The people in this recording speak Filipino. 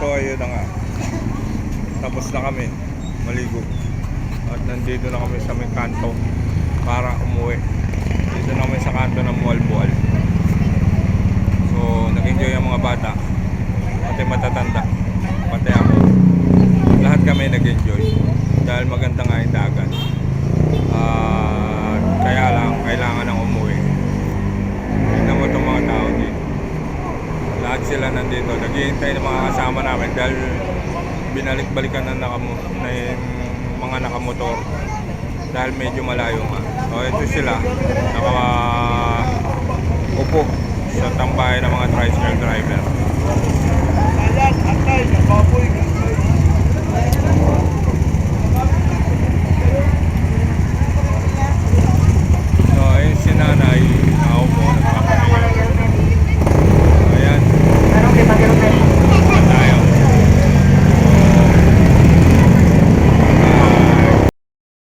So ayun na nga. Tapos na kami maligo. At nandito na kami sa may kanto para umuwi. Dito na kami sa kanto ng Mualbual. So nag-enjoy ang mga bata. Pati matatanda. Pati ako. Lahat kami nag-enjoy. Dahil maganda nga yung dagat. At Lahat sila nandito. Naghihintay ng mga kasama namin dahil binalik-balikan na, nakamu na yung mga nakamotor. Dahil medyo malayo nga. So ito sila. Naka upo sa tambahay ng mga tricycle driver.